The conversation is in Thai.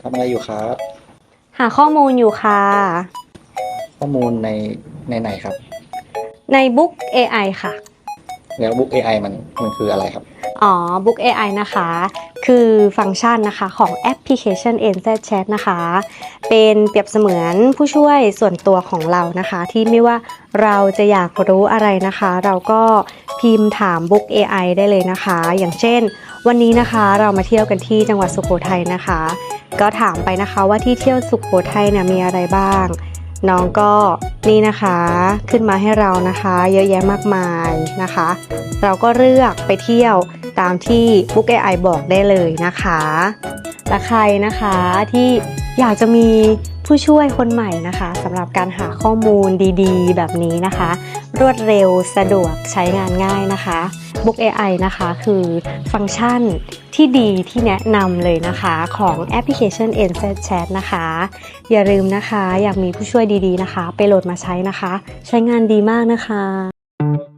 ทำอะไรอยู่ครับ หาข้อมูลอยู่ค่ะ ข้อมูลในในไหนครับ ใน Book AI ค่ะ แล้วบุ๊ก AI มันมันคืออะไรครับ อ๋อ Book AI นะคะ คือฟังก์ชันนะคะของแอปพลิเคชัน NZ Chat นะคะ เป็นเปรียบเสมือนผู้ช่วยส่วนตัวของเรานะคะ ที่ไม่ว่าเราจะอยากรู้อะไรนะคะ เราก็ พิมพ์ถาม Book AI ได้เลยนะคะ อย่างเช่น วันนี้นะคะเรามาเที่ยวกันที่จังหวัดสุโขทัยนะคะ ก็ถามไปนะคะว่าที่เที่ยวสุโขทัยเนี่ยมีอะไรบ้าง น้องก็นี่นะคะขึ้นมาให้เรานะคะ เยอะแยะมากมายนะคะ เราก็เลือกไปเที่ยวตามที่ Book AI บอกได้เลยนะคะและใครนะคะที่อยากจะมี ผู้ช่วยคนใหม่นะคะสำหรับการหาข้อมูลดีๆ แบบนี้นะคะ รวดเร็วสะดวกใช้งานง่ายนะคะ Book AI นะคะคือฟังก์ชันที่ดีที่แนะนำเลยนะคะของแอปพลิเคชัน NZ Chat นะคะ อย่าลืมนะคะอยากมีผู้ช่วยดีๆนะคะ ไปโหลดมาใช้นะคะ ใช้งานดีมากนะคะ